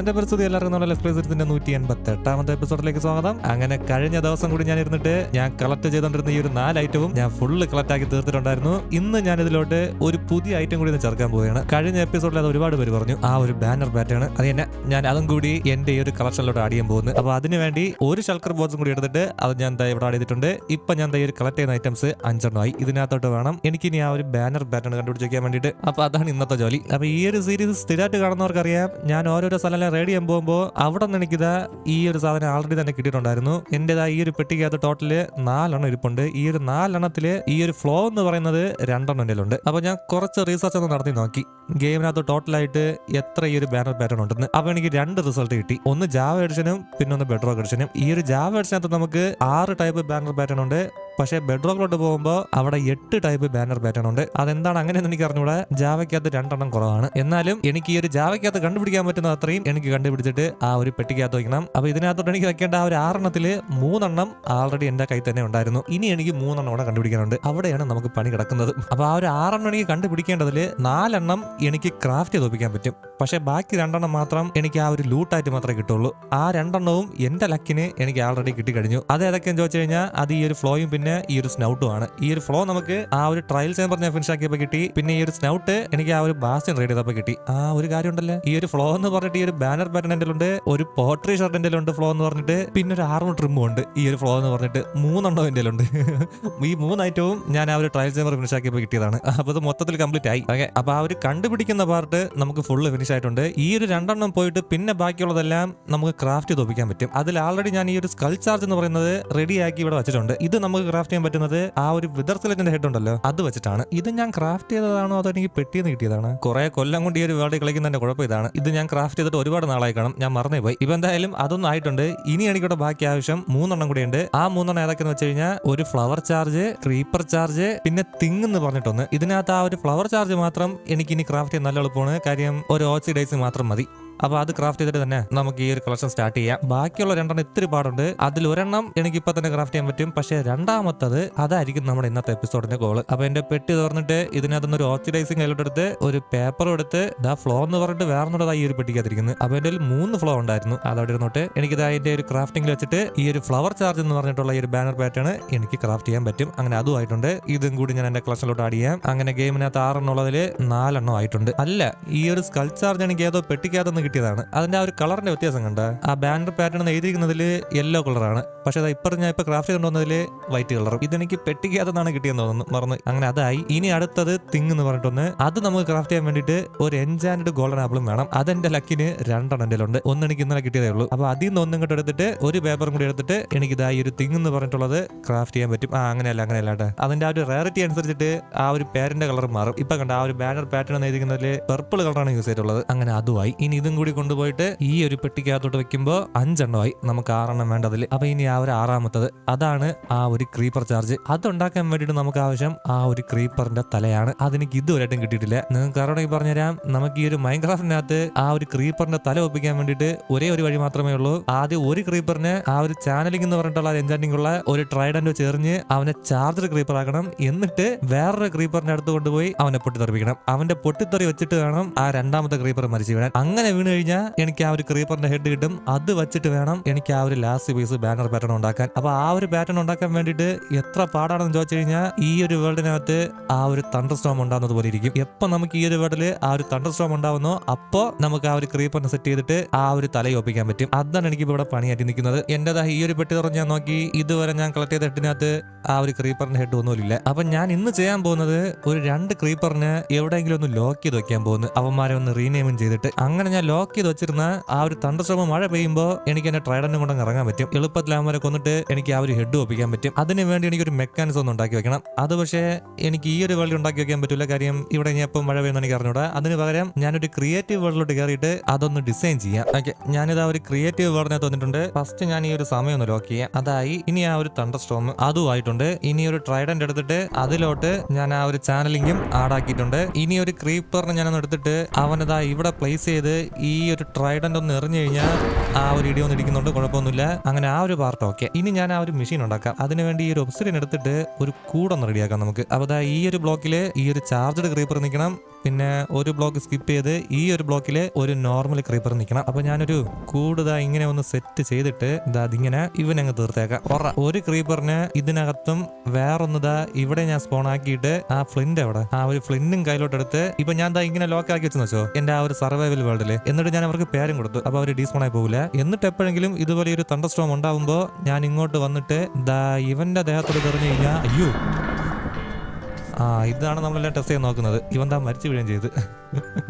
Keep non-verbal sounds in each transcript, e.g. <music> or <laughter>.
എന്റെ പരിസ്ഥിതി എല്ലാവർക്കും നമ്മുടെ എക്സ്പ്രസിന്റെ നൂറ്റി എൺപത്തി എട്ടാമത്തെ എപ്പിസോഡിലേക്ക് സ്വാഗതം. അങ്ങനെ കഴിഞ്ഞ ദിവസം കൂടി ഞാൻ ഇരുന്നിട്ട് ഞാൻ കളക്ട് ചെയ്തോണ്ടിരുന്ന ഈ ഒരു നാല് ഐറ്റവും ഞാൻ ഫുള്ള് കളക്ട് ആക്കി തീർത്തിട്ടുണ്ടായിരുന്നു. ഇന്ന് ഞാൻ ഇതിലോട്ട് ഒരു പുതിയ ഐറ്റം കൂടി ചേർക്കാൻ പോവുകയാണ്. കഴിഞ്ഞ എപ്പിസോഡിൽ അത് ഒരുപാട് പേര് പറഞ്ഞു ആ ഒരു ബാനർ പാറ്റേൺ അത് തന്നെ ഞാൻ അതും കൂടി എന്റെ ഈ ഒരു കളക്ഷനിലോട്ട് ആഡ് ചെയ്യാൻ പോകുന്നു. അപ്പൊ അതിന് വേണ്ടി ഒരു ശൽക്കർ ബോക്സും കൂടി എടുത്തിട്ട് അത് ഞാൻ ഇവിടെ ആഡ് ചെയ്തിട്ടുണ്ട്. ഇപ്പൊ ഞാൻ ഈ ഒരു കളക്ട് ചെയ്യുന്ന ഐറ്റംസ് അഞ്ചെണ്ണമായി ഇതിനകത്തോട്ട് വേണം എനിക്ക് ഇനി ആ ഒരു ബാനർ പാറ്റേൺ കണ്ടുപിടിച്ച് വേണ്ടിയിട്ട്. അപ്പൊ അതാണ് ഇന്നത്തെ ജോലി. അപ്പൊ ഈ ഒരു സീരീസ് സ്ഥിരമായിട്ട് കാണുന്നവർക്കറിയാം ഞാൻ ഓരോരോ സ്ഥലം റെഡി ചെയ്യാൻ പോകുമ്പോൾ അവിടെ നിന്ന് എനിക്കിതാ ഈ ഒരു സാധനം ആൾറെഡി തന്നെ കിട്ടിയിട്ടുണ്ടായിരുന്നു. എന്റേതാ ഈ ഒരു പെട്ടിക്കകത്ത് ടോട്ടൽ നാലെണ്ണം ഇരിപ്പുണ്ട്. ഈ ഒരു നാലെണ്ണത്തിൽ ഈ ഒരു ഫ്ലോ എന്ന് പറയുന്നത് രണ്ടെണ്ണം ഉണ്ട് അപ്പൊ ഞാൻ കുറച്ച് റീസർച്ച് ഒന്ന് നടത്തി നോക്കി. ഗെയിമിനകത്ത് ടോട്ടലായിട്ട് എത്ര ഈ ഒരു ബാനർ പാറ്റേൺ ഉണ്ടെന്ന്. അപ്പോൾ എനിക്ക് രണ്ട് റിസൾട്ട് കിട്ടി. ഒന്ന് ജാവ എഡിഷനും പിന്നെ ഒന്ന് ബെഡ്റോക്ക് എഡിഷനും ഈ ഒരു ജാവ എഡിഷനകത്ത് നമുക്ക് ആറ് ടൈപ്പ് ബാനർ പാറ്റേൺ ഉണ്ട്. പക്ഷേ ബെഡ്റോക്കിലോട്ട് പോകുമ്പോൾ അവിടെ എട്ട് ടൈപ്പ് ബാനർ പാറ്റേൺ ഉണ്ട്. അതെന്താണ് അങ്ങനെയെന്ന് എനിക്ക് അറിഞ്ഞൂടെ. ജാവയ്ക്കകത്ത് രണ്ടെണ്ണം കുറവാണ്. എന്നാലും എനിക്ക് ഈ ഒരു ജാവയ്ക്കകത്ത് കണ്ടുപിടിക്കാൻ പറ്റുന്ന അത്രയും എനിക്ക് കണ്ടുപിടിച്ചിട്ട് ആ ഒരു പെട്ടിക്കകത്ത് വയ്ക്കണം. അപ്പൊ ഇതിനകത്തോട്ട് എനിക്ക് വെക്കേണ്ട ആ ഒരു ആറെണ്ണത്തിൽ മൂന്നെണ്ണം ആൾറെഡി എന്റെ കയ്യിൽ തന്നെ ഉണ്ടായിരുന്നു. ഇനി എനിക്ക് മൂന്നെണ്ണം കൂടെ കണ്ടുപിടിക്കാനുണ്ട്. അവിടെയാണ് നമുക്ക് പണി കിടക്കുന്നത്. അപ്പൊ ആ ഒരു ആറെണ്ണം എനിക്ക് കണ്ടുപിടിക്കേണ്ടതിൽ നാലെണ്ണം എനിക്ക് ക്രാഫ്റ്റ് ചെയ്ത് ഒപ്പിക്കാൻ പറ്റും. പക്ഷേ ബാക്കി രണ്ടെണ്ണം മാത്രം എനിക്ക് ആ ഒരു ലൂട്ടായിട്ട് മാത്രമേ കിട്ടുള്ളൂ. ആ രണ്ടെണ്ണവും എന്റെ ലക്കിന് എനിക്ക് ആൾറെഡി കിട്ടിക്കഴിഞ്ഞു. അത് ഏതൊക്കെയെന്ന് ചോദിച്ചു കഴിഞ്ഞാൽ അത് ഈ ഒരു ഫ്ലോയും പിന്നെ ഈ ഒരു സ്നൗട്ടും ആണ്. ഈ ഒരു ഫ്ലോ നമുക്ക് ആ ഒരു ട്രയൽ ഞാൻ പറഞ്ഞ ഫിനിഷ് ആക്കിയപ്പോൾ കിട്ടി. പിന്നെ ഈ ഒരു സ്നൗട്ട് എനിക്ക് ആ ഒരു ബാസ്റ്റൻ റെഡി ചെയ്തപ്പോൾ കിട്ടി. ആ ഒരു കാര്യം ഉണ്ടല്ലേ. ഈ ഒരു ഫ്ലോ എന്ന് പറഞ്ഞിട്ട് ഈ ഒരു ബാനർ പാറ്റേൺ ഉണ്ട് ഒരു പോട്രി ഷർട്ട് ഉണ്ട് ഫ്ലോ എന്ന് പറഞ്ഞിട്ട്. പിന്നെ ഒരു ആർമ ട്രിമ്മും ഉണ്ട് ഈ ഒരു ഫ്ലോ എന്ന് പറഞ്ഞിട്ട്. മൂന്നെണ്ണം എന്റെ ഉണ്ട് ഈ മൂന്ന് ഐറ്റവും ഞാൻ ആ ഒരു ട്രയൽ ഞാൻ ഫിനിഷ് ആക്കിയപ്പോൾ കിട്ടിയതാണ്. അപ്പോൾ അത് മൊത്തത്തിൽ കംപ്ലീറ്റ് ആയി. ഓക്കെ അപ്പോൾ ആ ഒരു കണ്ടുപിടിക്കുന്ന പാർട്ട് നമുക്ക് ഫുള്ള് ഫിനിഷ് ആയിട്ടുണ്ട്. ഈ ഒരു രണ്ടെണ്ണം പോയിട്ട് പിന്നെ ബാക്കിയുള്ളതെല്ലാം നമുക്ക് ക്രാഫ്റ്റ് ചെയ്ത് ഒപ്പിക്കാൻ പറ്റും. അതിൽ ആൾറെഡി ഞാൻ ഈ ഒരു സ്കൾ ചാർജ് എന്ന് പറയുന്നത് റെഡിയാക്കി ഇവിടെ വെച്ചിട്ടുണ്ട്. ഇത് നമുക്ക് ക്രാഫ്റ്റ് ചെയ്യാൻ പറ്റുന്നത് ആ ഒരു വിതർ സിലറ്റിന്റെ ഹെഡ് ഉണ്ടല്ലോ അത് വെച്ചിട്ടാണ്. ഇത് ഞാൻ ക്രാഫ്റ്റ് ചെയ്തതാണോ അതോ എനിക്ക് പെട്ടിന്ന് കിട്ടിയതാണ്? കുറെ കൊല്ലം കൊണ്ട് ഈ ഒരു വേൾഡ് കളിക്കുന്നതിന്റെ കുഴപ്പം ഇതാണ്. ഇത് ഞാൻ ക്രാഫ്റ്റ് ചെയ്തിട്ട് ഒരുപാട് നാളായി കാണും. ഞാൻ മറന്നേ പോയി ഇപ്പൊ എന്തായാലും അതൊന്നും ആയിട്ടുണ്ട്. ഇനി എനിക്കിവിടെ ബാക്കി ആവശ്യം മൂന്നെണ്ണം കൂടി ഉണ്ട്. ആ മൂന്നെണ്ണം ഏതൊക്കെയെന്ന് വെച്ച് കഴിഞ്ഞാൽ ഒരു ഫ്ലവർ ചാർജ് ക്രീപ്പർ ചാർജ് പിന്നെ തിങ് എന്ന് പറഞ്ഞിട്ടൊന്ന്. ഇതിനകത്ത് ആ ഒരു ഫ്ലവർ ചാർജ് മാത്രം എനിക്ക് ഇനി ക്രാഫ്റ്റ് ചെയ്യാൻ നല്ല എളുപ്പമാണ്. കാര്യം ഒരു ഓക്സിഡൈസ് മാത്രം മതി. അപ്പൊ അത് ക്രാഫ്റ്റ് ചെയ്തിട്ട് തന്നെ നമുക്ക് ഈ ഒരു കളക്ഷൻ സ്റ്റാർട്ട് ചെയ്യാം. ബാക്കിയുള്ള രണ്ടെണ്ണം ഇത്തിരി പാടുണ്ട്. അതിൽ ഒരെണ്ണം എനിക്ക് ഇപ്പൊ തന്നെ ക്രാഫ്റ്റ് ചെയ്യാൻ പറ്റും. പക്ഷേ രണ്ടാമത്തത് അതായിരിക്കും നമ്മുടെ ഇന്നത്തെ എപ്പിസോഡിന്റെ ഗോൾ അപ്പൊ എന്റെ പെട്ടി തുറന്നിട്ട് ഇതിനകത്തുനിന്ന് ഒരു ഓക്സിഡൈസിങ് കയ്യിലോട്ടെടുത്ത് ഒരു പേപ്പറും എടുത്ത് ദാ ഫ്ലോ എന്ന് പറഞ്ഞിട്ട് വേറെ ഈ ഒരു പെട്ടിക്കകത്തിരിക്കുന്നത് അപ്പൊ എന്റെ മൂന്ന് ഫ്ലോ ഉണ്ടായിരുന്നു. അതവിടെ ഇരുന്നോട്ട്. എനിക്ക് അതിന്റെ ഒരു ക്രാഫ്റ്റിംഗിൽ വെച്ചിട്ട് ഈ ഒരു ഫ്ലവർ ചാർജ് എന്ന് പറഞ്ഞിട്ടുള്ള ഈ ഒരു ബാനർ പാറ്റേൺ എനിക്ക് ക്രാഫ്റ്റ് ചെയ്യാൻ പറ്റും. അങ്ങനെ അതും ആയിട്ടുണ്ട്. ഇതും കൂടി ഞാൻ എന്റെ കളക്ഷനിലോട്ട് ആഡ് ചെയ്യാം. അങ്ങനെ ഗെയിമിനകത്ത് ആറെണ്ണം ഉള്ളതിൽ നാലെണ്ണം ആയിട്ടുണ്ട്. അല്ല ഈ ഒരു ചാർജ് എനിക്ക് ഏതോ പെട്ടിക്കകത്തുനിന്ന് കിട്ടിയതാണ്. അതിന്റെ ആ ഒരു കളറിന്റെ വ്യത്യാസം കണ്ട. ആ ബാനർ പാറ്റേൺ എഴുതിയിരിക്കുന്നതിൽ യെല്ലോ കളറാണ് പക്ഷെ അത് ഇപ്പം ഞാൻ ഇപ്പൊ ക്രാഫ്റ്റ് കൊണ്ടുവന്നതിൽ വൈറ്റ് കളറും ഇതെനിക്ക് പെട്ടിക്കാത്തതാണ് കിട്ടിയെന്ന് തോന്നുന്നു മറന്നു. അങ്ങനെ അതായി. ഇനി അടുത്തത് തിങ് എന്ന് പറഞ്ഞിട്ടൊന്ന്. അത് നമുക്ക് ക്രാഫ്റ്റ് ചെയ്യാൻ വേണ്ടിയിട്ട് ഒരു എൻജാൻഡ് ഗോൾഡൻ ആപ്പിളും വേണം. അതെന്റെ ലക്കിന് രണ്ടെണ്ണം എന്റെ ഉണ്ട് ഒന്ന് എനിക്ക് ഇന്നലെ കിട്ടിയതേ ഉള്ളൂ. അപ്പൊ അതിൽ നിന്ന് ഒന്നും ഇങ്ങോട്ട് എടുത്തിട്ട് ഒരു പേപ്പറും കൂടി എടുത്തിട്ട് എനിക്ക് ഇതാ ഈ ഒരു തിങ് എന്ന് പറഞ്ഞിട്ടുള്ളത് ക്രാഫ്റ്റ് ചെയ്യാൻ പറ്റും. ആ അങ്ങനെയല്ല അങ്ങനെയല്ല കേട്ടോ. അതിന്റെ ആ ഒരു റയറിറ്റി അനുസരിച്ചിട്ട് ആ ഒരു പേരിന്റെ കളർ മാറും. ഇപ്പൊ കണ്ട ആ ഒരു ബാനർ പാറ്റേൺ എഴുതിക്കുന്നതിൽ പർപ്പിൾ കളറാണ് യൂസ് ചെയ്തിട്ടുള്ളത്. അങ്ങനെ അതുമായി ഇനി ഇതും കൂടി കൊണ്ടുപോയിട്ട് ഈ ഒരു പെട്ടിക്കകത്തോട്ട് വെക്കുമ്പോൾ അഞ്ചെണ്ണമായി നമുക്ക് ആറെണ്ണം വേണ്ടതിൽ അപ്പൊ ഇനി ആ ഒരു ആറാമത്തത് അതാണ് ആ ഒരു ക്രീപ്പർ ചാർജ് അതുണ്ടാക്കാൻ വേണ്ടിയിട്ട് നമുക്ക് ആവശ്യം ആ ഒരു ക്രീപ്പറിന്റെ തലയാണ്. അതെനിക്ക് ഇതുവരെയായിട്ടും കിട്ടിയിട്ടില്ല. നിങ്ങൾക്ക് ആരോടെങ്കിൽ പറഞ്ഞുതരാം. നമുക്ക് ഈ ഒരു മൈൻക്രാഫ്റ്റിനകത്ത് ആ ഒരു ക്രീപ്പറിന്റെ തല ഒപ്പിക്കാൻ വേണ്ടിട്ട് ഒരേ ഒരു വഴി മാത്രമേ ഉള്ളൂ. ആദ്യം ഒരു ക്രീപ്പറിന് ആ ഒരു ചാനലിംഗ് എന്ന് പറഞ്ഞിട്ടുള്ള എൻജാനിങ് ഉള്ള ഒരു ട്രൈഡന്റ് ചെറിഞ്ഞ് അവനെ ചാർജർ ക്രീപ്പർ ആക്കണം. എന്നിട്ട് വേറൊരു ക്രീപ്പറിന്റെ അടുത്ത് കൊണ്ടുപോയി അവനെ പൊട്ടിത്തെറിപ്പിക്കണം. അവന്റെ പൊട്ടിത്തെറി വെച്ചിട്ട് വേണം ആ രണ്ടാമത്തെ ക്രീപ്പർ മരിച്ചു വീഴാൻ. അങ്ങനെ വീണ് കഴിഞ്ഞാൽ എനിക്ക് ആ ഒരു ക്രീപ്പറിന്റെ ഹെഡ് കിട്ടും. അത് വെച്ചിട്ട് വേണം എനിക്ക് ആ ഒരു ലാസ്റ്റ് പീസ് ബാനർ പാറ്റേൺ ഉണ്ടാക്കാൻ. അപ്പൊ ആ ഒരു പാറ്റേൺ ഉണ്ടാക്കാൻ വേണ്ടിയിട്ട് എത്ര പാടാണെന്ന് ചോദിച്ചു കഴിഞ്ഞാൽ ഈ ഒരു വേൾഡിനകത്ത് ആ ഒരു തണ്ടർ സ്റ്റോം ഉണ്ടാകുന്നത് പോലെ ഇരിക്കും. എപ്പോ നമുക്ക് ഈ ഒരു വേൾഡിൽ ആ ഒരു തണ്ടർ സ്റ്റോം ഉണ്ടാവുന്നോ അപ്പോ നമുക്ക് ആ ഒരു ക്രീപ്പറിനെ സെറ്റ് ചെയ്തിട്ട് ആ ഒരു തല ഒപ്പിക്കാൻ പറ്റും. അതാണ് എനിക്ക് ഇവിടെ പണിയാറ്റി നിൽക്കുന്നത്. എന്റേതാ ഈ ഒരു പെട്ടി തുറന്ന് ഞാൻ നോക്കി. ഇതുവരെ ഞാൻ കളക്ട് ചെയ്ത ഹെഡിനകത്ത് ആ ഒരു ക്രീപ്പറിന്റെ ഹെഡ് ഒന്നുമില്ല അപ്പൊ ഞാൻ ഇന്ന് ചെയ്യാൻ പോകുന്നത് ഒരു രണ്ട് ക്രീപ്പറിനെ എവിടെയെങ്കിലും ഒന്ന് ലോക്ക് ചെയ്ത് വെക്കാൻ പോകുന്നു. അവന്മാരെ ഒന്ന് റീനെയിമും ചെയ്തിട്ട്. അങ്ങനെ ഞാൻ ലോക്ക് ചെയ്ത് വെച്ചിരുന്ന ആ ഒരു തണ്ടശ്രമം മഴ പെയ്യുമ്പോൾ എനിക്ക് എന്നെ ട്രൈഡനും കൊണ്ട് ഇറങ്ങാൻ പറ്റും. എളുപ്പത്തിൽ അവരെ കൊന്നിട്ട് എനിക്ക് ആ ഒരു ഹെഡ് ഒപ്പിക്കാൻ പറ്റും. അതിന് വേണ്ടി എനിക്കൊരു മെക്കാനിസം ഒന്ന് ഉണ്ടാക്കി വെക്കണം. അത് പക്ഷേ എനിക്ക് ഈ ഒരു വേൾഡ് ഉണ്ടാക്കി വെക്കാൻ പറ്റില്ല കാര്യം ഇവിടെ ഞാൻ ഇപ്പം മഴ പെയ്യുന്ന എനിക്ക് അറിഞ്ഞൂടാ. അതിന് പകരം ഞാനൊരു ക്രിയേറ്റീവ് വേൾഡിലോട്ട് കയറിയിട്ട് അതൊന്ന് ഡിസൈൻ ചെയ്യാം. ഓക്കെ ഞാനിത് ആ ഒരു ക്രിയേറ്റീവ് വേൾഡിനെ തോന്നിട്ടുണ്ട് ഫസ്റ്റ് ഞാൻ ഈ ഒരു സമയം ഒന്ന് ലോക്ക് ചെയ്യാം. അതായി ഇനി ആ ഒരു തണ്ടർ സ്റ്റോം അതുമായിട്ടുണ്ട് ഇനി ഒരു ട്രൈഡന്റ് എടുത്തിട്ട് അതിലോട്ട് ഞാൻ ആ ഒരു ചാനലിംഗും ആക്കിയിട്ടുണ്ട്. ഇനി ഒരു ക്രീപ്പറിനെ ഞാനൊന്ന് എടുത്തിട്ട് അവനതാ ഇവിടെ പ്ലേസ് ചെയ്ത് ഒരു ട്രൈഡന്റ് ഒന്ന് എറിഞ്ഞു കഴിഞ്ഞാൽ ആ ഒരു ഇടി ഒന്ന് ഇടിക്കുന്നുണ്ട് കുഴപ്പമൊന്നുമില്ല. അങ്ങനെ ആ ഒരു പാർട്ട് ഓക്കെ ഇനി ഞാൻ ആ ഒരു മെഷീൻ ഉണ്ടാക്കാം. അതിനുവേണ്ടി ഈ ഒരു ഒബ്സിഡിയൻ എടുത്തിട്ട് ഒരു കൂടൊന്ന് റെഡിയാക്കാം നമുക്ക്. അപ്പോൾ ഈ ഒരു ബ്ലോക്കിൽ ഈ ഒരു ചാർജഡ് ക്രീപ്പർ നിൽക്കണം. പിന്നെ ഒരു ബ്ലോക്ക് സ്കിപ്പ് ചെയ്ത് ഈ ഒരു ബ്ലോക്കിൽ ഒരു നോർമൽ ക്രീപ്പർ നിൽക്കണം അപ്പൊ ഞാനൊരു കൂടുതൽ ഇങ്ങനെ ഒന്ന് സെറ്റ് ചെയ്തിട്ട് ഇതാ അതിങ്ങനെ ഇവനങ്ങ് തീർത്തേക്കാം. ഒറ. ഒരു ക്രീപ്പറിന് ഇതിനകത്തും വേറൊന്നതാ ഇവിടെ ഞാൻ സ്പോൺ ആക്കിയിട്ട് ആ ഫ്ലിന്റ് അവിടെ ആ ഒരു ഫ്ലിന്റും കയ്യിലോട്ട് എടുത്ത് ഇപ്പൊ ഞാൻ ദാ ഇങ്ങനെ ലോക്ക് ആക്കി വെച്ചെന്ന് വെച്ചോ? എന്റെ ആ ഒരു സർവൈവൽ വേൾഡിൽ എന്നിട്ട് ഞാൻ അവർക്ക് പേരും കൊടുത്തു. അപ്പൊ അവർ ഡീസ്പോൺ ആയി പോകില്ല എന്നിട്ട് എപ്പോഴെങ്കിലും ഇതുപോലെ ഒരു തണ്ടർ സ്റ്റോം ഞാൻ ഇങ്ങോട്ട് വന്നിട്ട് ദാ ഇവന്റെ ദേഹത്തോട് തെറിഞ്ഞു കഴിഞ്ഞാൽ അയ്യോ ആ ഇതാണ് നമ്മളെല്ലാം ടെസ്റ്റ് ചെയ്യാൻ നോക്കുന്നത്. ഇവൻ താ മരിച്ചു വീഴുകയും ചെയ്ത്.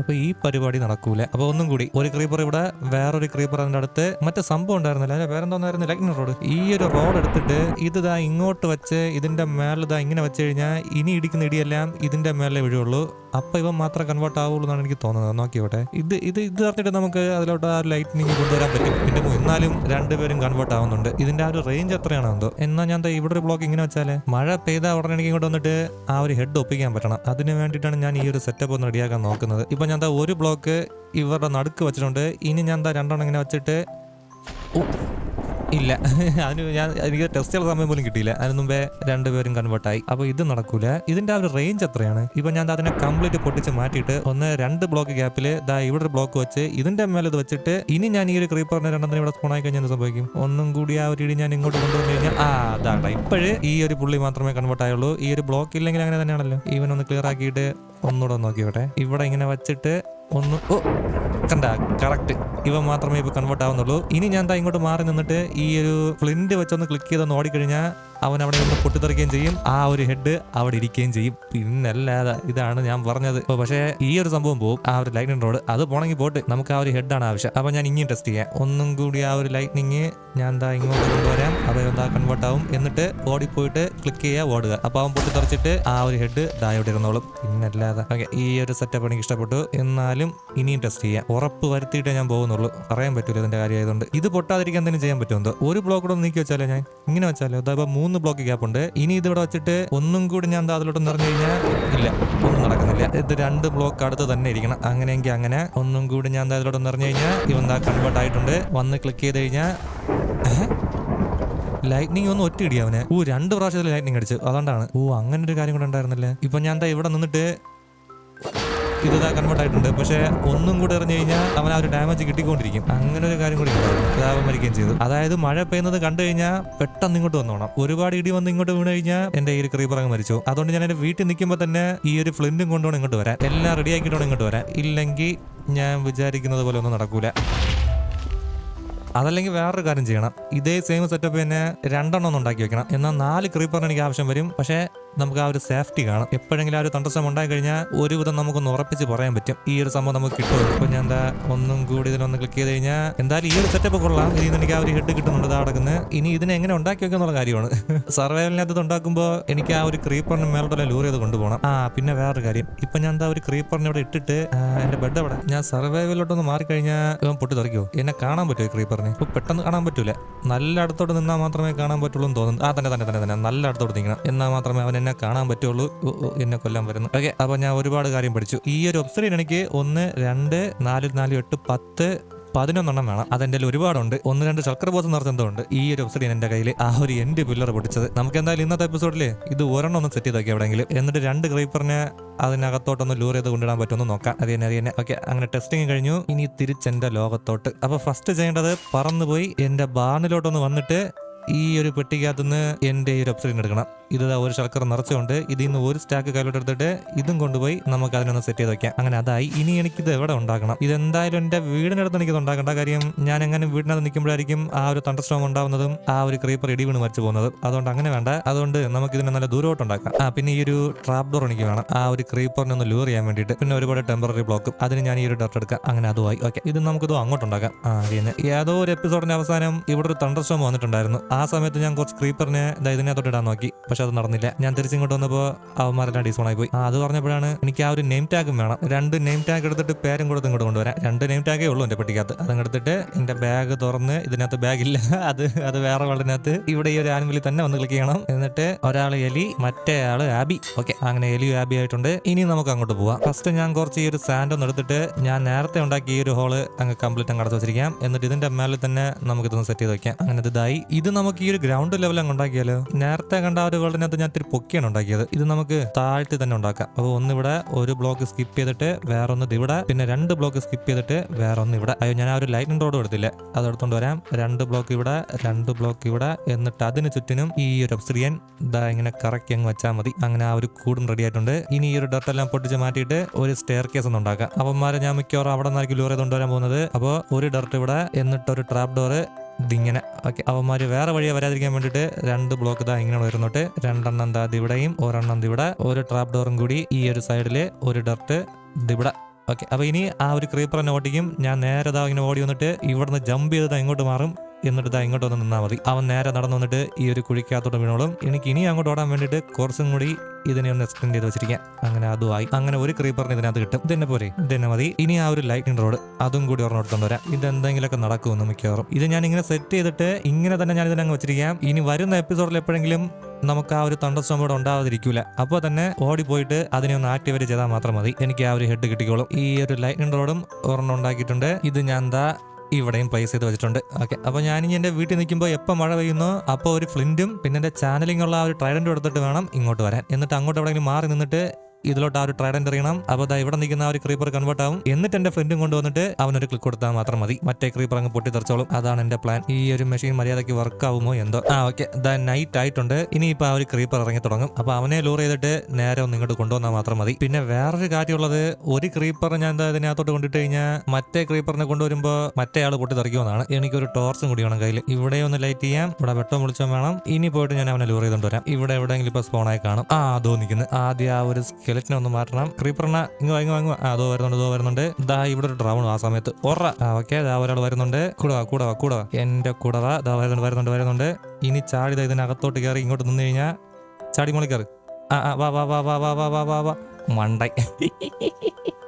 അപ്പൊ ഈ പരിപാടി നടക്കൂല. അപ്പൊ ഒന്നും കൂടി ഒരു ക്രീപ്പർ ഇവിടെ വേറൊരു ക്രീപ്പർ അതിന്റെ അടുത്ത്. മറ്റേ സംഭവം ഉണ്ടായിരുന്നില്ല അതിന്റെ പേരെന്തോന്നായിരുന്നു? ലഗ്ന റോഡ് ഈ ഒരു റോഡ് എടുത്തിട്ട് ഇത് ദാ ഇങ്ങോട്ട് വെച്ച് ഇതിന്റെ മേളിൽ ദാ ഇങ്ങനെ വെച്ച് കഴിഞ്ഞാൽ ഇനി ഇടിക്കുന്ന ഇടിയെല്ലാം ഇതിന്റെ മേലെ വീഴുള്ളൂ. അപ്പൊ ഇവൻ മാത്രം കൺവേർട്ട് ആവുള്ളൂ എന്നാണ് എനിക്ക് തോന്നുന്നത്. നോക്കിയോട്ടെ ഇത് ഇത് ഇത് പറഞ്ഞിട്ട് നമുക്ക് അതിലോട്ട് ആ ലൈറ്റിനിങ് കൊണ്ടുവരാൻ പറ്റും. പിന്നെ എന്നാലും രണ്ടുപേരും കൺവേർട്ട് ആവുന്നുണ്ട്. ഇതിന്റെ ആ ഒരു റേഞ്ച് എത്രയാണോ എന്തോ. എന്നാ ഞാൻ ഇവിടെ ഒരു ബ്ലോക്ക് ഇങ്ങനെ വെച്ചാൽ? മഴ പെയ്ത ഉടനെ എനിക്ക് ഇങ്ങോട്ട് വന്നിട്ട് ആ ഒരു ഹെഡ് ഒപ്പിക്കാൻ പറ്റണം. അതിന് വേണ്ടിയിട്ടാണ് ഞാൻ ഈ ഒരു സെറ്റപ്പ് ഒന്ന് റെഡിയാക്കാൻ നോക്കുന്നത്. ഇപ്പൊ ഞാൻ ഒരു ബ്ലോക്ക് ഇവരുടെ നടുക്ക് വെച്ചിട്ടുണ്ട്. ഇനി ഞാൻ എന്താ രണ്ടെണ്ണം ഇങ്ങനെ വെച്ചിട്ട് ഇല്ല. <laughs> അതിന് ഞാൻ എനിക്ക് ടെസ്റ്റ് ചെയ്യുന്ന സമയം പോലും കിട്ടിയില്ല. അതിന് മുമ്പേ രണ്ടുപേരും കൺവേർട്ടായി അപ്പൊ ഇത് നടക്കൂല. ഇതിന്റെ ആ ഒരു റേഞ്ച് എത്രയാണ്? ഇപ്പൊ ഞാൻ അതിനെ കംപ്ലീറ്റ് പൊട്ടിച്ച് മാറ്റിയിട്ട് ഒന്ന് രണ്ട് ബ്ലോക്ക് ഗ്യാപ്പിൽ ദാ ഇവിടെ ഒരു ബ്ലോക്ക് വെച്ച് ഇതിന്റെ മേലെ ഇത് വെച്ചിട്ട് ഇനി ഞാൻ ഈ ഒരു ക്രീപ്പറിനെ രണ്ടെണ്ണം ഇവിടെ സ്പോൺ ആയി കഴിഞ്ഞാൽ സംഭവിക്കും? ഒന്നും കൂടി ആ ഒരു ഇടി ഞാൻ ഇങ്ങോട്ട് കൊണ്ടുവന്നു കഴിഞ്ഞാൽ ആ അതാണ് ഇപ്പോഴേ ഈ ഒരു പുള്ളി മാത്രമേ കൺവേർട്ട് ആയുള്ളൂ. ഈ ഒരു ബ്ലോക്ക് ഇല്ലെങ്കിൽ അങ്ങനെ തന്നെയാണല്ലോ. ഈവൻ ഒന്ന് ക്ലിയർ ആക്കിയിട്ട് ഒന്നുകൂടെ ഒന്ന് നോക്കിയോട്ടെ. ഇവിടെ ഇങ്ങനെ വെച്ചിട്ട് ഒന്ന് ഓ കണ്ട കറക്റ്റ് ഇവ മാത്രമേ ഇപ്പൊ കൺവേർട്ട് ആവുന്നുള്ളൂ. ഇനി ഞാൻ എന്താ ഇങ്ങോട്ട് മാറി നിന്നിട്ട് ഈ ഒരു ഫ്ലിന്റ് വെച്ചൊന്ന് ക്ലിക്ക് ചെയ്തൊന്ന് ഓടിക്കഴിഞ്ഞാൽ അവൻ അവിടെ നിന്ന് പൊട്ടിത്തെറിക്കുകയും ചെയ്യും. ആ ഒരു ഹെഡ് അവിടെ ഇരിക്കുകയും ചെയ്യും. പിന്നല്ലാതെ ഇതാണ് ഞാൻ പറഞ്ഞത്. ഇപ്പൊ പക്ഷേ ഈ ഒരു സംഭവം പോകും ആ ഒരു ലൈറ്റിംഗ് റോഡ് അത് പോണെങ്കിൽ പോട്ട്. നമുക്ക് ആ ഒരു ഹെഡാണ് ആവശ്യം. അപ്പൊ ഞാൻ ഇനിയും ടെസ്റ്റ് ചെയ്യാം. ഒന്നും കൂടി ആ ഒരു ലൈറ്റിനിങ് ഞാൻ എന്താ ഇങ്ങോട്ട് കൊണ്ടുവരാം അത് എന്താ കൺവേർട്ട് ആവും എന്നിട്ട് ഓടിപ്പോയിട്ട് ക്ലിക്ക് ചെയ്യുക ഓടുക. അപ്പൊ അവൻ പൊട്ടിത്തെറിച്ചിട്ട് ആ ഒരു ഹെഡ് ദായോടെ ഇരുന്നോളും. പിന്നല്ലാതെ. ഓക്കെ ഈ ഒരു സെറ്റപ്പ് എനിക്ക് ഇഷ്ടപ്പെട്ടു. എന്നാലും ഇനിയും ടെസ്റ്റ് ചെയ്യാം. ഉറപ്പ് വരുത്തിയിട്ടേ ഞാൻ പോകുന്നുള്ളൂ. പറയാൻ പറ്റൂല ഇതിന്റെ കാര്യമായതുകൊണ്ട് ഇത് പൊട്ടാതിരിക്കാൻ തന്നെ ചെയ്യാൻ പറ്റുമോ ഒരു ബ്ലോക്ക് കൂടെ നീക്കി വെച്ചാലോ ഞാൻ? ഇങ്ങനെ വെച്ചാലോ? അതായത് മൂന്ന് ബ്ലോക്ക് ഗ്യാപ്പ് ഉണ്ട്. ഇനി ഇതിവിടെ വെച്ചിട്ട് ഒന്നും കൂടി ഞാൻ അതിലോട്ട് നിറഞ്ഞു കഴിഞ്ഞാൽ ഇല്ല ഒന്നും നടക്കുന്നില്ല. ഇത് രണ്ട് ബ്ലോക്ക് അടുത്ത് തന്നെ ഇരിക്കണം. അങ്ങനെയെങ്കിൽ അങ്ങനെ ഒന്നും കൂടി ഞാൻ ദാ ഇതിലോട്ട് നിറഞ്ഞു കഴിഞ്ഞാൽ ഇവൻ ദാ കൺവേർട്ട് ആയിട്ടുണ്ട്. വന്ന് ക്ലിക്ക് ചെയ്ത് കഴിഞ്ഞാൽ ലൈറ്റ്നിങ് ഒന്ന് ഒറ്റ ഇടി അവനെ? ഓ രണ്ട് പ്രാവശ്യത്തിൽ ലൈറ്റ്നിങ് അടിച്ചു. അതുകൊണ്ടാണ്. ഓ അങ്ങനെ ഒരു കാര്യം കൂടെ ഉണ്ടായിരുന്നില്ലേ? ഇപ്പൊ ഞാൻ എന്താ ഇവിടെ നിന്നിട്ട് ഇത് കൺവേർട്ട് ആയിട്ടുണ്ട്. പക്ഷേ ഒന്നും കൂടെ എറിഞ്ഞു കഴിഞ്ഞാൽ അവൻ ആ ഒരു ഡാമേജ് കിട്ടിക്കൊണ്ടിരിക്കും. അങ്ങനെ ഒരു കാര്യം കൂടി അത് മരിക്കുകയും ചെയ്തു. അതായത് മഴ പെയ്യുന്നത് കണ്ടു കഴിഞ്ഞാൽ പെട്ടെന്ന് ഇങ്ങോട്ട് വന്നോണം. ഒരുപാട് ഇടി വന്ന് ഇങ്ങോട്ട് വീണ് കഴിഞ്ഞാൽ എന്റെ ഈ ക്രീപ്പർ അങ്ങ് മരിച്ചു. അതുകൊണ്ട് ഞാൻ എന്റെ വീട്ടിൽ നിൽക്കുമ്പോൾ തന്നെ ഈ ഒരു ഫ്ലിന്റും കൊണ്ടുവന്ന് ഇങ്ങോട്ട് വരാൻ. എല്ലാം റെഡി ആക്കിയിട്ടാണ് ഇങ്ങോട്ട് വരാൻ. ഇല്ലെങ്കിൽ ഞാൻ വിചാരിക്കുന്നത് പോലെ ഒന്നും നടക്കൂല. അതല്ലെങ്കിൽ വേറൊരു കാര്യം ചെയ്യണം. ഇതേ സെയിം സെറ്റപ്പ് തന്നെ രണ്ടെണ്ണം ഒന്ന് ഉണ്ടാക്കി വെക്കണം. എന്നാൽ നാല് ക്രീപ്പറിന് എനിക്ക് ആവശ്യം വരും. പക്ഷേ നമുക്ക് ആ ഒരു സേഫ്റ്റി കാണാം. എപ്പോഴെങ്കിലും ആ ഒരു തണ്ടസം ഉണ്ടായി കഴിഞ്ഞാൽ ഒരുവിധം നമുക്കൊന്ന് ഉറപ്പിച്ച് പറയാൻ പറ്റും. ഈ ഒരു സംഭവം നമുക്ക് കിട്ടും ഇപ്പൊ ഞാൻ എന്താ ഒന്നും കൂടി ഇതിലൊന്ന് ക്ലിക്ക് ചെയ്ത് കഴിഞ്ഞാൽ എന്തായാലും ഈ ഒരു സെറ്റപ്പ് കൊള്ളാം. ഇതിൽ നിന്ന് എനിക്ക് ആ ഒരു ഹെഡ് കിട്ടുന്നുണ്ട് നടക്കുന്നത് ഇനി ഇതിനെ എങ്ങനെ ഉണ്ടാക്കി വെക്കുക എന്നുള്ള കാര്യമാണ്. <laughs> സർവൈവലിനകത്ത് ഉണ്ടാക്കുമ്പോൾ എനിക്ക് ആ ഒരു ക്രീപ്പറിന് മേലോട്ടെ ലൂർ ചെയ്ത് കൊണ്ടുപോകണം. ആ പിന്നെ വേറൊരു കാര്യം. ഇപ്പൊ ഞാൻ എന്താ ഒരു ക്രീപ്പറിനെ ഇവിടെ ഇട്ടിട്ട് എന്റെ ബെഡ് അവിടെ. ഞാൻ സർവൈവലിലോട്ടൊന്ന് മാറിക്കഴിഞ്ഞാൽ ഇവൻ പൊട്ടി തെറിക്കുമോ എന്നെ കാണാൻ പറ്റുമോ ക്രീപ്പറിനെ ഇപ്പൊ പെട്ടെന്ന് കാണാൻ പറ്റൂല. നല്ല അടുത്തോട്ട് നിന്നാൽ മാത്രമേ കാണാൻ പറ്റുള്ളൂ എന്ന് തോന്നുന്നു. ആ തന്നെ തന്നെ തന്നെ തന്നെ. നല്ല അടുത്തോട്ട് നിൽക്കണം. എന്നാൽ മാത്രമേ അവൻ എന്നെ കാണാൻ പറ്റുള്ളൂ. എന്നെ കൊല്ലാൻ വരുന്നു. ഓക്കെ അപ്പൊ ഞാൻ ഒരുപാട് കാര്യം പഠിച്ചു. ഈ ഒരു ഒബ്സൈഡ് എനിക്ക് ഒന്ന് രണ്ട് നാല് നാല് എട്ട് പത്ത് പതിനൊന്നെണ്ണം വേണം. അതെന്റെ ഒരുപാടുണ്ട്. ഒന്ന് രണ്ട് ചക്രബോധം നിറച്ചെന്തോണ്ട് ഈ ഒരു ഒബ്സൈഡിയൻ എന്റെ കയ്യിൽ. ആ ഒരു എൻഡ് പില്ലർ പൊടിച്ചത് നമുക്ക് എന്തായാലും ഇന്നത്തെ എപ്പിസോഡിൽ ഇത് ഒരെണ്ണം ഒന്ന് സെറ്റ് ചെയ്താക്കി എവിടെയെങ്കിലും. എന്നിട്ട് രണ്ട് ക്രീപ്പറിനെ അതിനകത്തോട്ടൊന്ന് ലൂർ ചെയ്ത് കൊണ്ടിടാൻ പറ്റുമെന്ന് നോക്കാം. അത് തന്നെ അത് തന്നെ. ഓക്കെ അങ്ങനെ ടെസ്റ്റിംഗ് കഴിഞ്ഞു. ഇനി തിരിച്ചെന്റെ ലോകത്തോട്ട്. അപ്പൊ ഫസ്റ്റ് ചെയ്യേണ്ടത് പറന്നുപോയി. എന്റെ ബാണിലോട്ടൊന്ന് വന്നിട്ട് ഈ ഒരു പെട്ടിക്കകത്തുനിന്ന് എന്റെ ഈ ഒരു ഒബ്സൈഡിൻ എടുക്കണം. ഇത് ഒരു ശർക്കര നിറച്ചുകൊണ്ട് ഇതിൽ നിന്ന് ഒരു സ്റ്റാക്ക് കയ്യിലോട്ട് എടുത്തിട്ട് ഇതും കൊണ്ടുപോയി നമുക്ക് അതിനൊന്ന് സെറ്റ് ചെയ്ത് വെക്കാം. അങ്ങനെ അതായി. ഇനി എനിക്കിത് എവിടെ ഉണ്ടാക്കണം? ഇതെന്തായാലും എന്റെ വീടിനടുത്ത് എനിക്കിത് ഉണ്ടാക്കേണ്ട കാര്യം ഞാൻ എങ്ങനെ വീടിനകത്ത് നിൽക്കുമ്പോഴായിരിക്കും ആ ഒരു തണ്ടർ സ്റ്റോം ഉണ്ടാവുന്നതും ആ ഒരു ക്രീപ്പർ ഇടി വീണ് മരിച്ചു പോകുന്നതും. അതുകൊണ്ട് അങ്ങനെ വേണ്ട. അതുകൊണ്ട് നമുക്ക് ഇതിനെ നല്ല ദൂരോട്ട് ഉണ്ടാക്കാം. ആ പിന്നെ ഈ ഒരു ട്രാപ്പ് ഡോർ എനിക്ക് വേണം. ആ ഒരു ക്രീപ്പറിനെ ഒന്ന് ലൂർ ചെയ്യാൻ വേണ്ടിയിട്ട്. പിന്നെ ഒരുപാട് ടെമ്പററി ബ്ലോക്കും അതിന് ഞാൻ ഈ ഒരു ഡർട്ട് എടുക്കാം. അങ്ങനെ അതുമായി. ഓക്കെ ഇത് നമുക്കിത് അങ്ങോട്ട് ഉണ്ടാക്കാം. ആ പിന്നെ ഏതോ ഒരു എപ്പിസോഡിന്റെ അവസാനം ഇവിടെ ഒരു തണ്ടർ സ്റ്റോം വന്നിട്ടുണ്ടായിരുന്നു. സമയത്ത് ഞാൻ കുറച്ച് ക്രീപ്പറിനെ ഇതിനകത്തോട്ട് ഇടാൻ നോക്കി. പക്ഷെ അത് നടന്നില്ല. ഞാൻ തിരിച്ചിങ്ങോട്ട് വന്നപ്പോൾ അവന്മാരെല്ലാം ആയി പോയി. ആ അത് പറഞ്ഞപ്പോഴാണ് എനിക്ക് ആ ഒരു നെയിം ടാഗും വേണം. രണ്ട് നെയിം ടാഗ് എടുത്തിട്ട് പേരും കൊടുത്ത് ഇങ്ങോട്ട് കൊണ്ടുവരാം. രണ്ട് നെയിം ടാഗേ ഉള്ളൂ എന്റെ പെട്ടിക്കകത്ത്. അതങ്ങ് എടുത്തിട്ട് എന്റെ ബാഗ് തുറന്ന് ഇതിനകത്ത് ബാഗ് ഇല്ല. അത് അത് വേറെ വളരിനകത്ത് ഇവിടെ ഈ ഒരു ആനിമലിൽ തന്നെ വന്ന് ക്ലിക്ക് ചെയ്യണം. എന്നിട്ട് ഒരാൾ എലി മറ്റേ ആൾ ആബി. ഓക്കെ അങ്ങനെ എലിയും ആബി ആയിട്ടുണ്ട്. ഇനി നമുക്ക് അങ്ങോട്ട് പോവാം. ഫസ്റ്റ് ഞാൻ കുറച്ച് ഈ ഒരു സാൻഡ് ഒന്ന് എടുത്തിട്ട് ഞാൻ നേരത്തെ ഉണ്ടാക്കിയ ഈ ഒരു ഹോൾ അങ്ങ് കംപ്ലീറ്റ് അങ്ങ് അടച്ചു വെച്ചിരിക്കാം. എന്നിട്ട് ഇതിന്റെ മേലെ തന്നെ നമുക്ക് ഇതൊന്ന് സെറ്റ് ചെയ്ത് വെക്കാം. അങ്ങനെ ഇത് ഇതായി. ഇത് നമുക്ക് നമുക്ക് ഈ ഒരു ഗ്രൗണ്ട് ലെവൽ അങ്ങ് ഉണ്ടാക്കിയാലോ നേരത്തെ കണ്ട ആ ഒരു വേൾഡിനകത്ത് ഞാൻ ഇത്തിരി പൊക്കിയാണ് ഉണ്ടാക്കിയത്. ഇത് നമുക്ക് താഴ്ത്തി തന്നെ ഉണ്ടാക്കാം. അപ്പോൾ ഒന്നിവിടെ ഒരു ബ്ലോക്ക് സ്കിപ്പ് ചെയ്തിട്ട് വേറെ ഒന്ന് ഇവിടെ പിന്നെ രണ്ട് ബ്ലോക്ക് സ്കിപ്പ് ചെയ്തിട്ട് വേറെ ഒന്ന് ഇവിടെ. അയ്യോ ഞാൻ ആ ഒരു ലൈറ്റിംഗ് റോഡ് എടുത്തില്ല? അത് എടുത്തോണ്ട് വരാം. രണ്ട് ബ്ലോക്ക് ഇവിടെ രണ്ട് ബ്ലോക്ക് ഇവിടെ. എന്നിട്ട് അതിന് ചുറ്റിനും ഈ ഒരു ഒബ്സിഡിയൻ ഇതാ ഇങ്ങനെ കറക്കി അങ്ങ് വെച്ചാൽ മതി. അങ്ങനെ ആ ഒരു കൂടും റെഡി ആയിട്ടുണ്ട്. ഇനി ഈ ഒരു ഡർട്ട് എല്ലാം പൊട്ടിച്ച് മാറ്റിയിട്ട് ഒരു സ്റ്റെയർ കേസ് ഒന്ന് ഉണ്ടാക്കാം. അവന്മാരെ ഞാൻ മിക്കവാറും അവിടെ നിന്നായിരിക്കും ലൂർ കൊണ്ടുവരാൻ വരാൻ പോകുന്നത്. അപ്പോൾ ഒരു ഡർട്ട് ഇവിടെ എന്നിട്ട് ഒരു ട്രാപ്പ് ഡോറ് ഇതിങ്ങനെ. ഓക്കെ അവന്മാർ വേറെ വഴിയെ വരാതിരിക്കാൻ വേണ്ടിയിട്ട് രണ്ട് ബ്ലോക്ക് ഇതാ ഇങ്ങനെ വരുന്നോട്ട്. രണ്ടെണ്ണം ദാ ഇവിടെയും ഒരെണ്ണം ഇവിടെ ഒരു ട്രാപ്പ് ഡോറും കൂടി ഈ ഒരു സൈഡിൽ ഒരു ഡർട്ട് ഇവിടെ ഓക്കെ അപ്പോൾ ഇനി ആ ഒരു ക്രീപ്പർ തന്നെ ഓടിക്കും. ഞാൻ നേരെ ഇതാ ഇങ്ങനെ ഓടി വന്നിട്ട് ഇവിടുന്ന് ജമ്പ് ചെയ്ത് ഇങ്ങോട്ട് മാറും. എന്നിട്ട് ദാ ഇങ്ങോട്ട് വന്ന് നിന്നാൽ മതി. അവൻ നേരെ നടന്നു വന്നിട്ട് ഈ ഒരു കുഴിക്കകത്തോട്ട് വീണോളും. എനിക്ക് ഇനി അങ്ങോട്ട് ഓടാൻ വേണ്ടിയിട്ട് കുറച്ചും കൂടി ഇതിനെ ഒന്ന് എക്സ്റ്റെൻഡ് ചെയ്ത് വെച്ചിരിക്കാം. അങ്ങനെ അതുമായി അങ്ങനെ ഒരു ക്രീപ്പറിന് ഇതിനകത്ത് കിട്ടും. ഇതന്നെ പോരെ. ഇതന്നെ മതി. ഇനി ആ ഒരു ലൈറ്റിംഗ് റോഡ് അതും കൂടി ഒരെണ്ണം എടുത്തോണ്ട് വരാം. ഇതെന്തെങ്കിലുമൊക്കെ നടക്കുമെന്ന് മിക്കവാറും. ഇത് ഞാൻ ഇങ്ങനെ സെറ്റ് ചെയ്തിട്ട് ഇങ്ങനെ തന്നെ ഞാൻ ഇതിനങ്ങ് വെച്ചിരിക്കാം. ഇനി വരുന്ന എപ്പിസോഡിൽ എപ്പോഴെങ്കിലും നമുക്ക് ആ ഒരു തണ്ടർസ്റ്റോം ഇവിടെ ഉണ്ടാവാതിരിക്കൂല. അപ്പോൾ തന്നെ ഓടിപ്പോയിട്ട് അതിനെ ഒന്ന് ആക്ടിവേറ്റ് ചെയ്താൽ മാത്രം മതി. എനിക്ക് ആ ഒരു ഹെഡ് കിട്ടിക്കോളും. ഈ ഒരു ലൈറ്റിംഗ് റോഡും ഒരെണ്ണം ഉണ്ടാക്കിയിട്ടുണ്ട്. ഇത് ഞാൻ എന്താ ഇവിടെയും പ്ലേസ് ചെയ്ത് വെച്ചിട്ടുണ്ട്. ഓക്കെ അപ്പോൾ ഞാൻ ഇനി എന്റെ വീട്ടിൽ നിൽക്കുമ്പോൾ എപ്പോൾ മഴ പെയ്യുന്നു അപ്പോൾ ഒരു ഫ്ലിന്റും പിന്നെ എന്റെ ചാനലിംഗ് ഉള്ള ആ ഒരു ട്രൈഡന്റും എടുത്തിട്ട് വേണം ഇങ്ങോട്ട് വരാൻ. എന്നിട്ട് അങ്ങോട്ട് എവിടെയെങ്കിലും മാറി നിന്നിട്ട് ഇതിലോട്ട് ആ ഒരു ട്രൈഡന്റ് എറിയണം. അപ്പോൾ ദാ ഇവിടെ നിൽക്കുന്ന ആ ഒരു ക്രീപ്പർ കൺവേർട്ട് ആവും. എന്നിട്ട് എന്റെ ഫ്രണ്ടും കൊണ്ടുവന്നിട്ട് അവനൊരു ക്ലിക്ക് കൊടുത്താൽ മാത്രം മതി. മറ്റേ ക്രീപ്പർ അങ്ങ് പൊട്ടിത്തെറിച്ചോളും. അതാണ് എന്റെ പ്ലാൻ ഈ ഒരു മെഷീൻ മര്യാദയ്ക്ക് വർക്ക് ആവുമോ എന്തോ. ആ ഓക്കെ ദ നൈറ്റ് ആയിട്ടുണ്ട്. ഇനിയിപ്പോൾ ആ ഒരു ക്രീപ്പർ ഇറങ്ങി തുടങ്ങും. അപ്പോൾ അവനെ ലൂർ ചെയ്തിട്ട് നേരെ ഒന്ന് ഇങ്ങോട്ട് കൊണ്ടുവന്നാൽ മാത്രം മതി. പിന്നെ വേറൊരു കാര്യമുള്ളത് ഒരു ക്രീപ്പർ ഞാൻ എന്താ ഇതിനകത്തോട്ട് കൊണ്ടിട്ട് കഴിഞ്ഞാൽ മറ്റേ ക്രീപ്പറിനെ കൊണ്ടുവരുമ്പോൾ മറ്റേ ആൾ പൊട്ടിത്തെറിക്കുമെന്നാണ്. എനിക്കൊരു ടോർച്ചും കൂടി വേണം കയ്യിൽ ഇവിടെ ഒന്ന് ലൈറ്റ് ചെയ്യാം. ഇവിടെ വെട്ടം വിളിച്ചോ വേണം. ഇനി പോയിട്ട് ഞാൻ അവനെ ലൂർ ചെയ്തുകൊണ്ട് വരാം. ഇവിടെ എവിടെയെങ്കിലും ഇപ്പോൾ സ്പോണായി കാണും. ആ അതോ നിൽക്കുന്നത് ആദ്യം ആ ഒരു സ്കെലറ്റിനെ ഒന്ന് മാറ്റണം ക്രീപ്പറിനെ ഇങ്ങ് വാങ്ങി വാങ്ങുക ആ അതോ വരുന്നുണ്ട് അതോ വരുന്നുണ്ട്. ദാ ഇവിടെ ഒരു ഡ്രൗൺ ആ സമയത്ത്. ഒറ ആ ഓക്കെ ദാ ഒരാൾ വരുന്നുണ്ട്. കൂടവാ കൂടവാ കൂടവാ കൂടെ എന്റെ കൂടെ ദാ വരുന്നുണ്ട് വരുന്നുണ്ട് വരുന്നുണ്ട്. ഇനി ചാടി ഇതിനകത്തോട്ട് കയറി ഇങ്ങോട്ട് നിന്ന് കഴിഞ്ഞാൽ ചാടി മോളി കയറി ആ വാ വാ വാ വാ വാ വാ വാ വാ വാ. മണ്ടൈ.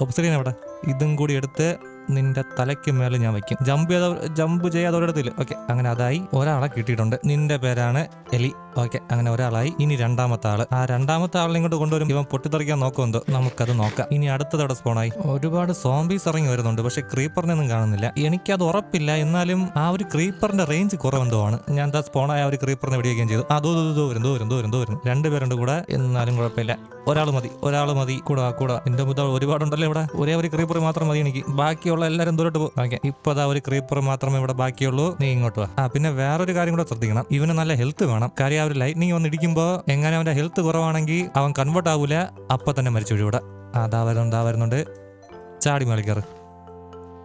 ഒബ്സിഡിയൻ എവിടെ? ഇതും കൂടി എടുത്ത് നിന്റെ തലയ്ക്ക് മേലെ ഞാൻ വെക്കും. ജമ്പ് ചെയ്ത ജമ്പ് ചെയ്യാതെ ഒരിടത്തില്ല ഓക്കെ അങ്ങനെ അതായി ഒരാളെ കിട്ടിയിട്ടുണ്ട്. നിന്റെ പേരാണ് എലി. ഓക്കെ അങ്ങനെ ഒരാളായി. ഇനി രണ്ടാമത്തെ ആൾ ആ രണ്ടാമത്തെ ആളിനെ ഇങ്ങോട്ട് കൊണ്ടുവരും ഇവൻ പൊട്ടിത്തെറിക്കാൻ നോക്കുമെന്തോ? നമുക്കത് നോക്കാം. ഇനി അടുത്തതോടെ സ്പോണായി ഒരുപാട് സോംബീസ് ഇറങ്ങി വരുന്നുണ്ട് പക്ഷെ ക്രീപ്പറിനൊന്നും കാണുന്നില്ല. എനിക്കത് ഉറപ്പില്ല. എന്നാലും ആ ഒരു ക്രീപ്പറിന്റെ റേഞ്ച് കുറവെന്തോ ആണ്. ഞാൻ എന്താ സ്പോണായ ഒരു ക്രീപ്പറിനെ വെടിവെക്കുകയും ചെയ്തു. അതോ ദോ ദോ വരും ദോ വരും ദോ രണ്ടുപേരുണ്ട് കൂടെ. എന്നാലും കുഴപ്പമില്ല. ഒരാൾ മതി ഒരാൾ മതി. കൂടാ കൂടാ. എന്റെ മുതൽ ഒരുപാടുണ്ടല്ലോ ഇവിടെ? ഒരേ ഒരു ക്രീപ്പർ മാത്രം മതി എനിക്ക്. ബാക്കിയുള്ള എല്ലാവരും ദൂരോട്ട് പോകും ഇപ്പൊ അതാ ഒരു ക്രീപ്പർ മാത്രമേ ഇവിടെ ബാക്കിയുള്ളൂ. നീ ഇങ്ങോട്ട് വാ. ആ പിന്നെ വേറൊരു കാര്യം കൂടെ ശ്രദ്ധിക്കണം. ഇവന് നല്ല ഹെൽത്ത് വേണം. കാര്യം ഒരു ലൈറ്റ്നിങ് വന്നിരിക്കുമ്പോൾ എങ്ങനെ അവന്റെ ഹെൽത്ത് കുറവാണെങ്കിൽ അവൻ കൺവേർട്ട് ആവില്ല അപ്പം തന്നെ മരിച്ചു ഇവിടെ. അതാ വരുന്നുണ്ട് ആ വരുന്നുണ്ട്. ചാടി മേളിക്കറ്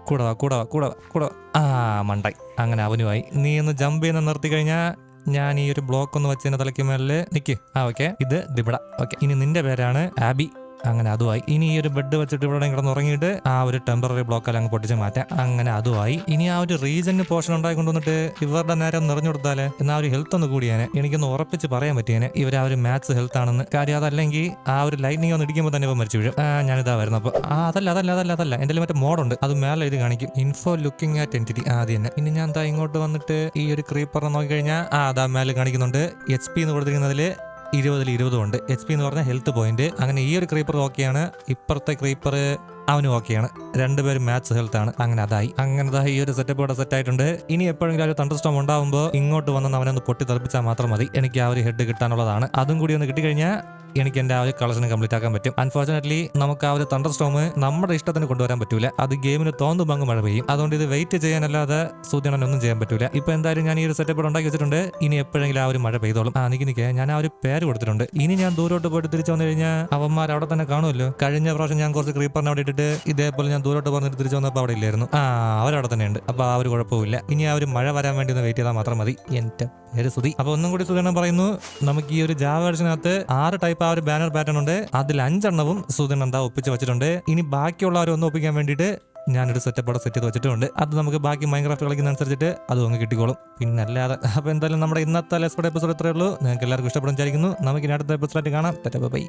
കൂടവാ കൂടവാ കൂടെ വാ കൂടെ വാ കൂടെ വാ. ആ മണ്ടായി. അങ്ങനെ അവനുമായി. നീ ഒന്ന് ജമ്പ് ചെയ്യുന്ന നിർത്തി കഴിഞ്ഞാൽ ഞാൻ ഈ ഒരു ബ്ലോക്ക് ഒന്ന് വെച്ചതിന്റെ തലയ്ക്ക് മേലെ നിക്ക്. ആ ഓക്കെ ഇത് ദിബിട ഓക്കെ ഇനി നിന്റെ പേരാണ് ആബി. അങ്ങനെ അതുമായി. ഇനി ഈ ഒരു ബെഡ് വെച്ചിട്ട് ഇവിടെ കിടന്ന് ഉറങ്ങിയിട്ട് ആ ഒരു ടെമ്പററി ബ്ലോക്ക് അല്ല അങ്ങ് പൊട്ടിച്ച് മാറ്റാം. അങ്ങനെ അതുമായി. ഇനി ആ ഒരു റീജന് പോർഷൻ ഉണ്ടായി കൊണ്ടുവന്നിട്ട് ഇവരുടെ നേരം നിറഞ്ഞു കൊടുത്താൽ എന്നാ ഒരു ഹെൽത്ത് ഒന്ന് കൂടിയാനെ. എനിക്കൊന്ന് ഉറപ്പിച്ച് പറയാൻ പറ്റിയേനെ. ഇവർ ആ ഒരു മാത്സ് ഹെൽത്ത് ആണെന്ന്. കാര്യം അതല്ലെങ്കിൽ ആ ഒരു ലൈറ്റിനിങ് ഒന്ന് ഇടിക്കുമ്പോൾ തന്നെ ഇപ്പൊ മരിച്ചു വീഴും. ഞാനിതാ വരുന്നത് അപ്പോൾ ആ അതല്ല അതല്ല അതല്ല അതല്ല. എന്റെ മറ്റേ മോഡുണ്ട് അത് മേലെ ഇത് കാണിക്കും. ഇൻഫോ ലുക്കിംഗ് ആറ്റ് എന്റിറ്റി ആദ്യം തന്നെ. ഇനി ഞാൻ എന്താ ഇങ്ങോട്ട് വന്നിട്ട് ഈ ഒരു ക്രീപ്പറിനെ നോക്കി കഴിഞ്ഞാൽ ആ അതാ മേലെ കാണിക്കുന്നുണ്ട്. എച്ച് പി എന്ന് കൊടുത്തിരിക്കുന്നതിൽ ഇരുപതിൽ ഇരുപതും ഉണ്ട്. എച്ച് പി എന്ന് പറഞ്ഞാൽ ഹെൽത്ത് പോയിന്റ് അങ്ങനെ ഈ ഒരു ക്രീപ്പർ ഓക്കെയാണ് ഇപ്പുറത്തെ ക്രീപ്പർ അവനും ഓക്കെയാണ്. രണ്ടുപേരും മാച്ച് ഹെൽത്ത് ആണ്. അങ്ങനെ അതായി അങ്ങനെ അതായി ഈ ഒരു സെറ്റപ്പ് ഇവിടെ സെറ്റ് ആയിട്ടുണ്ട്. ഇനി എപ്പോഴെങ്കിലും ഒരു തണ്ടർ സ്റ്റോം ഉണ്ടാവുമ്പോൾ ഇങ്ങോട്ട് വന്ന് അവനെ ഒന്ന് പൊട്ടി തെറിപ്പിച്ചാൽ മാത്രം മതി. എനിക്ക് ആ ഒരു ഹെഡ് കിട്ടാനുള്ളതാണ്. അതും കൂടി ഒന്ന് കിട്ടിക്കഴിഞ്ഞാൽ എനിക്ക് എന്റെ ആ ഒരു കളക്ഷൻ കംപ്ലീറ്റ് ആക്കാൻ പറ്റും. അൺഫോർച്ചുനേറ്റ്ലി നമുക്ക് ആ ഒരു തണ്ടർ സ്റ്റോം നമ്മുടെ ഇഷ്ടത്തിന് കൊണ്ടുവരാൻ പറ്റൂല. അത് ഗെയിമിന് തോന്നും അങ്ങ് മഴ പെയ്യും. അതുകൊണ്ട് ഇത് വെയിറ്റ് ചെയ്യാനല്ലാതെ സൂചന ഒന്നും ചെയ്യാൻ പറ്റൂല. ഇപ്പൊ എന്തായാലും ഞാൻ ഈ ഒരു സെറ്റപ്പ് ഉണ്ടാക്കി വെച്ചിട്ടുണ്ട്. ഇനി എപ്പോഴെങ്കിലും ആ ഒരു മഴ പെയ്തോളും. ആ നിക്ക് നിൽക്കുക ഞാൻ ആ ഒരു പേര് കൊടുത്തിട്ടുണ്ട്. ഇനി ഞാൻ ദൂരോട്ട് പോയിട്ട് തിരിച്ചു വന്നു കഴിഞ്ഞാൽ അവന്മാർ അവിടെ തന്നെ കാണുമല്ലോ. കഴിഞ്ഞ പ്രാവശ്യം ഞാൻ കുറച്ച് ക്രീപ്പറിനെ അവിടെ ഇട്ടിട്ട് ഇതേപോലെ ഞാൻ ദൂരോട്ട് പറഞ്ഞിട്ട് തിരിച്ചു വന്നപ്പോൾ അവിടെ ഇല്ലായിരുന്നു. ആ അവരവിടെ തന്നെ ഉണ്ട് അപ്പൊ ആ ഒരു കുഴപ്പമില്ല ഇനി ആ ഒരു മഴ വരാൻ വേണ്ടി ഒന്ന് വെയിറ്റ് ചെയ്താൽ മാത്രം മതി. എന്റെ പേര് സുധി. അപ്പൊ ഒന്നും കൂടി സുധീണം പറയുന്നു നമുക്ക് ഈ ഒരു ജാവ വേർഷനകത്ത് ആറ് ടൈപ്പ് ആ ഒരു ബാനർ പാറ്റേൺ ഉണ്ട്. അതിൽ അഞ്ചെണ്ണവും സുധീൺ എന്താ ഒപ്പിച്ച് വെച്ചിട്ടുണ്ട്. ഇനി ബാക്കിയുള്ളവരൊന്നും ഒപ്പിക്കാൻ വേണ്ടിയിട്ട് ഞാനൊരു സെറ്റപ്പ് അവിടെ സെറ്റ് ചെയ്ത് വെച്ചിട്ടുണ്ട്. അത് നമുക്ക് ബാക്കി മൈൻക്രാഫ്റ്റ് കളിക്കുന്ന അനുസരിച്ചിട്ട് അതും അങ്ങ് കിട്ടിക്കോളും. പിന്നെ അല്ലാതെ അപ്പൊ എന്തായാലും നമ്മുടെ ഇന്നത്തെ ലെസ്പോഡ് എപ്പിസോഡ് ഇത്രയേ ഉള്ളൂ. നിങ്ങൾക്ക് എല്ലാവർക്കും ഇഷ്ടപ്പെടും വിചാരിക്കുന്നു. നമുക്ക് ഇനി അടുത്ത എപ്പിസോഡായിട്ട് കാണാം. ബൈ.